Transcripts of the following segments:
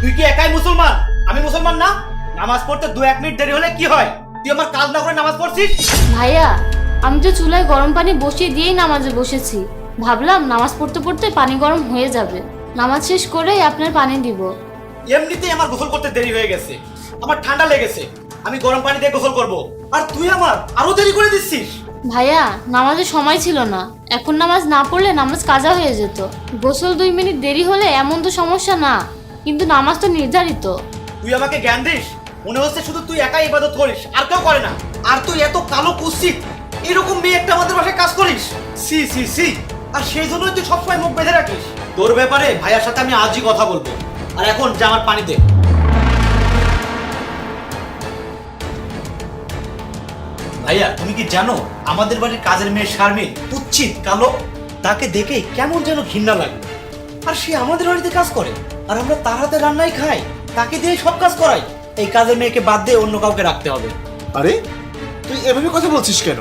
তুই কি একাই মুসলমান? আমি মুসলমান না? নামাজ পড়তে দু এক মিনিট দেরি হলে কি হয়? তুই আমার কাজ না করে নামাজ পড়ছিস? ভাইয়া আমি তো চুলায় গরম পানি বসিয়ে দিয়েই নামাজে বসেছি। ভাবলাম নামাজ পড়তে পড়তে পানি গরম হয়ে যাবে। নামাজ শেষ করেই আপনার পানি দিব। এমনিতেই আমার গোসল করতে দেরি হয়ে গেছে। আমার ঠান্ডা লেগেছে। আমি গরম পানি দিয়ে গোসল করব। আর তুই আমার আরও দেরি করে দিচ্ছিস? ভাইয়া নামাজের সময় ছিল না। এখন নামাজ না পড়লে নামাজ কাজা হয়ে যেত। গোসল দুই মিনিট দেরি হলে এমন তো সমস্যা না। কিন্তু নামাজ তো নির্ধারিত। তুই আমাকে জ্ঞান দিস? মনে হচ্ছে শুধু তুই একাই ইবাদত করিস, আর কেউ করে না। আর তুই এত কালো কুৎসিত এরকম মেয়ে একটা আমাদের বাসায় কাজ করিস? C C C. আর সেই জন্যই তুই সবসময় মুখ বেঁধে রাখিস। তোর ব্যাপারে ভাইয়ার সাথে আমি আজই কথা বলব। আর এখন যে আমার পানি দে ভাইয়া, তুমি কি জানো আমাদের বাড়ির কাজের মেয়ে শারমিন কুচ্ছিত কালো? তাকে দেখে কেমন যেন ঘৃণা লাগে। আর সে আমাদের বাড়িতে কাজ করে। আর আমরা তার হাতে রান্নাই খাই, তাকে দিয়ে সব কাজ করাই। এই কাজের মেয়েকে বাদ দিয়ে অন্য কাউকে রাখতে হবে। আরে, তুই এভাবে কথা বলছিস কেন?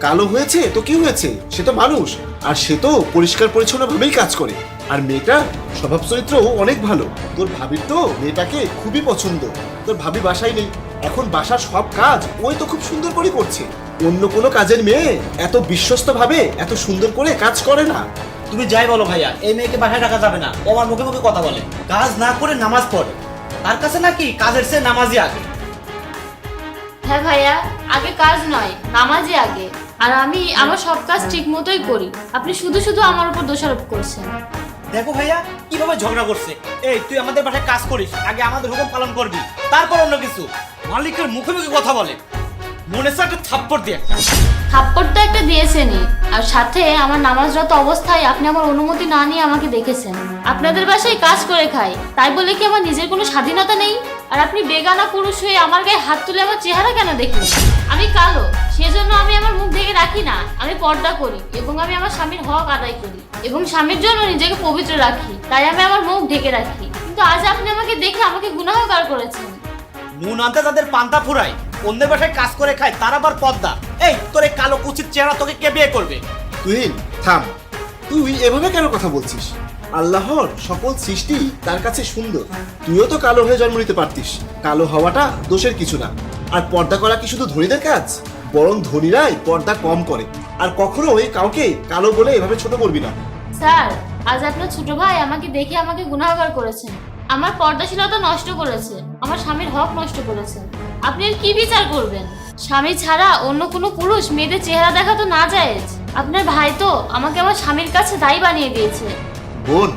কালো হয়েছে তো কি হয়েছে? সে তো মানুষ, আর সে তো পরিষ্কার পরিচ্ছন্ন ভাবেই কাজ করে। আর মেয়েটা স্বভাব চরিত্র অনেক ভালো। তোর ভাবির তো মেয়েটাকে খুবই পছন্দ। তোর ভাবি বাসায় নেই। এখন বাসার সব কাজ ওই তো খুব সুন্দর করে করছে। অন্য কোনো কাজের মেয়ে এত বিশ্বস্ত ভাবে এত সুন্দর করে কাজ করে না। তুমি যাই বলো ভাইয়া এই মেয়েকে বাসায় রাখা যাবে না। ও আমার মুখে মুখে কথা বলে। কাজ না করে নামাজ পড়ে। তার কাছে নাকি কাজের সে নামাজই আগে। হ্যাঁ ভাইয়া আগে কাজ নয় নামাজই আগে। আর আমি আমার সব কাজ ঠিক মতোই করি। আপনি শুধু শুধু আমার উপর দোষারোপ করছেন। দেখো ভাইয়া কীভাবে ঝগড়া করছে? এই তুই আমাদের বাসায় কাজ করিস আগে আমাদের হুকুম পালন করবি তারপর অন্য কিছু। মালিকের মুখে মুখে কথা বলে। মনে একটা থাপ্পড় দিয়ে। থাপ্পড় তো একটা দিয়েছেনই। আর সাথে আমার নামাজরত অবস্থায় আপনি আমার অনুমতি না নিয়ে আমাকে দেখেছেন। আপনাদের বাসায় কাজ করে খাই। তাই বলে কি আমার নিজের কোনো স্বাধীনতা নেই? আর আপনি বেগানা পুরুষ হয়ে আমার গায়ে হাত তুলে আমার চেহারা কেন দেখলেন? আমি কালো সেজন্য আমি আমার মুখ ঢেকে রাখি না। আমি পর্দা করি এবং আমি আমার স্বামীর হক আদায় করি এবং স্বামীর জন্য নিজেকে পবিত্র রাখি। তাই আমি আমার মুখ ঢেকে রাখি। কিন্তু আজ আপনি আমাকে দেখে আমাকে গুনাহগার করেছেন। নুন আনতে তাদের পান্তা ফুরায়। অন্যের বাসায় কাজ করে খায় তার আবার পদ্মা। এই তোর এই কালো কুচিত চেহারা তোকে কে বিয়ে করবে? তুই থাম। তুই এভাবে কেন কথা বলছিস? আল্লাহর সকল সৃষ্টি তার কাছে সুন্দর। তুইও তো কালো হয়ে জন্ম নিতে পারতিস। কালো হওয়াটা দোষের কিছু না। আর পর্দা করা কি শুধু ধনীদের কাজ? বরং ধনীরাই পর্দা কম করে। আর কখনোই কাউকে কালো বলে এভাবে ছোট করবি না। স্যার আজ আপনার ছোট ভাই আমাকে দেখে আমাকে গুনাহগার করেছেন আমার পর্দাশীলতা নষ্ট করেছে। আমার স্বামীর হক নষ্ট করেছে। আপনি এর কি বিচার করবেন? স্বামী ছাড়া অন্য কোনো পুরুষ মেয়েদের চেহারা দেখা তো না যায়। আপনার ভাই তো আমাকে আমার স্বামীর কাছে দায়ী বানিয়ে দিয়েছে। বোন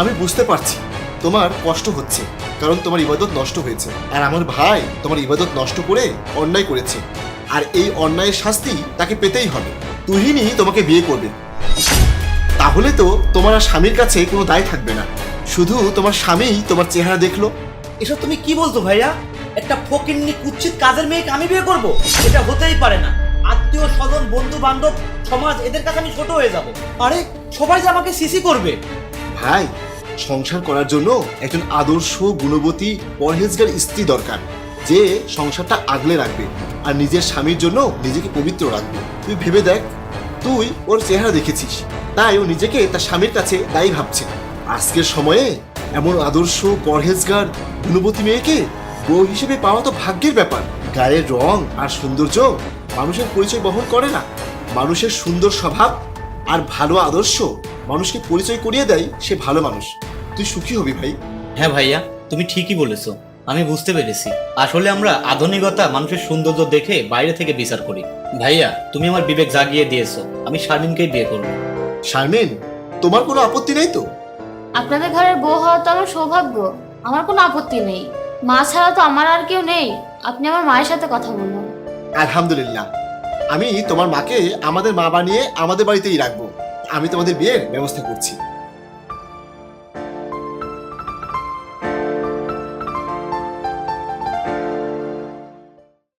আমি বুঝতে পারছি। তোমার কষ্ট হচ্ছে কারণ তোমার ইবাদত নষ্ট হয়েছে। আর আমার ভাই তোমার ইবাদত নষ্ট করে অন্যায় করেছে। আর এই অন্যায়ের শাস্তি তাকে পেতেই হবে। তুহিনই তোমাকে বিয়ে করবে। তাহলে তো তোমার আর স্বামীর কাছে কোনো দায় থাকবে না। শুধু তোমার স্বামীই তোমার চেহারা দেখল। এসব তুমি কি বলছো ভাইয়া? একটা ফকিন্নি কুচ্ছিত কাজের মেয়েকে আমি বিয়ে করব? এটা হতেই পারে না। আত্মীয় স্বজন বন্ধু বান্ধব সমাজ, এদের কাছে আমি ছোট হয়ে যাব। আরে, সবাই যে আমাকে সিসি করবে। ভাই, সংসার করার জন্য একজন আদর্শ, গুণবতী, পরহেজগার স্ত্রী দরকার, যে সংসারটা আগলে রাখবে আর নিজের স্বামীর জন্য নিজেকে পবিত্র রাখবে। তুই ভেবে দেখ, তুই ওর চেহারা দেখেছিস, তাই ও নিজেকে তার স্বামীর কাছে দায়ী ভাবছে। আজকের সময়ে এমন আদর্শ, পরহেজগার, গুণবতী মেয়েকে বউ হিসেবে পাওয়া তো ভাগ্যের ব্যাপার। গায়ের রং আর সৌন্দর্য মানুষের পরিচয় বহন করে না। মানুষের সুন্দর স্বভাব আর ভালো আদর্শ মানুষকে পরিচয় করিয়ে দেয় সে ভালো মানুষ। তুই সুখী হবি ভাই। হ্যাঁ ভাইয়া তুমি ঠিকই বলেছ। আমি বুঝতে পেরেছি। আসলে আমরা আধুনিকতা মানুষের সৌন্দর্য দেখে বাইরে থেকে বিচার করি। ভাইয়া তুমি আমার বিবেক জাগিয়ে দিয়েছ। আমি শারমিনকেই বিয়ে করব। শারমিন তোমার কোনো আপত্তি নেই তো? আপনাদের ঘরের বউ হওয়া তো আমার সৌভাগ্য। আমার কোনো আপত্তি নেই। মা ছাড়া তো আমার আর কেউ নেই। আপনি আমার মায়ের সাথে কথা বলুন। আলহামদুলিল্লাহ। আমি তোমার মাকে আমাদের মা বানিয়ে আমাদের বাড়িতেই রাখব। আমি তোমাদের বিয়ের ব্যবস্থা করছি।